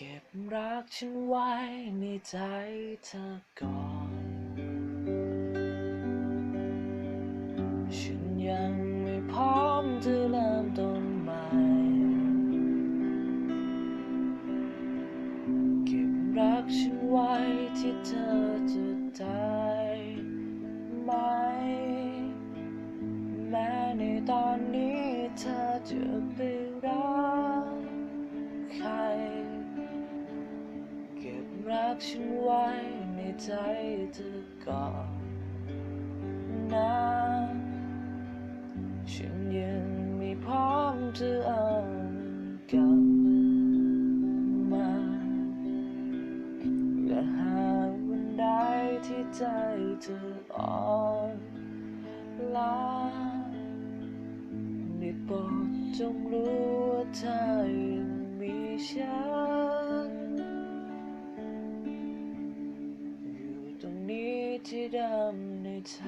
เก็บรักฉันไว้ในใจเธอก่อน ฉันยังไม่พร้อมจะเริ่มต้นใหม่ เก็บรักฉันไว้ที่เธอจะได้ไหม แม้ในตอนนี้เธอจะไปรั รักฉันไว้ในใจเธอก่อนนะฉันยังไม่พร้อมจะเอามันกลับมาและหากวันใดที่ใจเธออ่อนล้าได้โปรดจงรู้ว่าเธอ อยู่